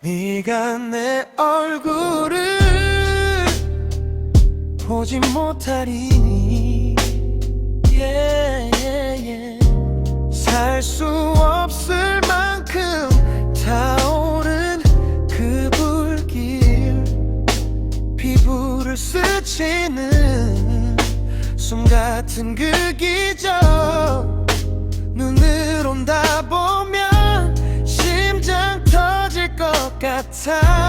네가 내 얼굴을 보지 못하리니. Yeah, yeah, yeah. 살수 없을 만큼 타오른 그 불길. 피부를 스치는 숨 같은 그 기적. time.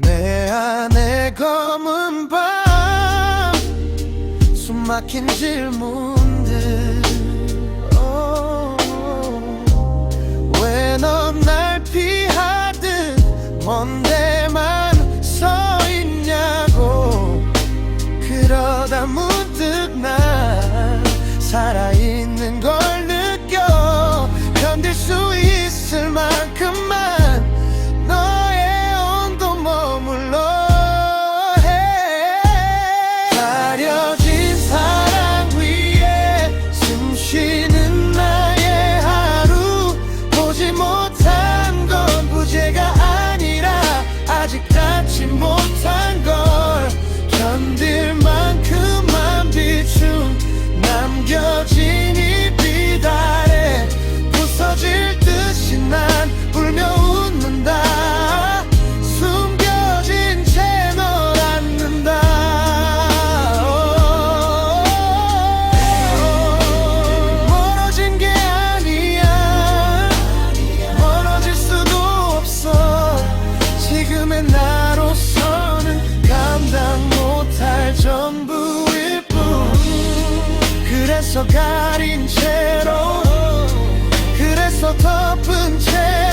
내 안에 검은 밤 숨막힌 질문들. 왜 넌 날 피하듯 먼 데만 서 있냐고. 그러다 문득 날 사랑 그래서 가린 채로 그래서 덮은 채로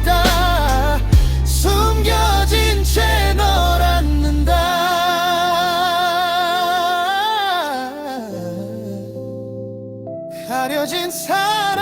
있다. 숨겨진 채 널 안는다. 가려진 사람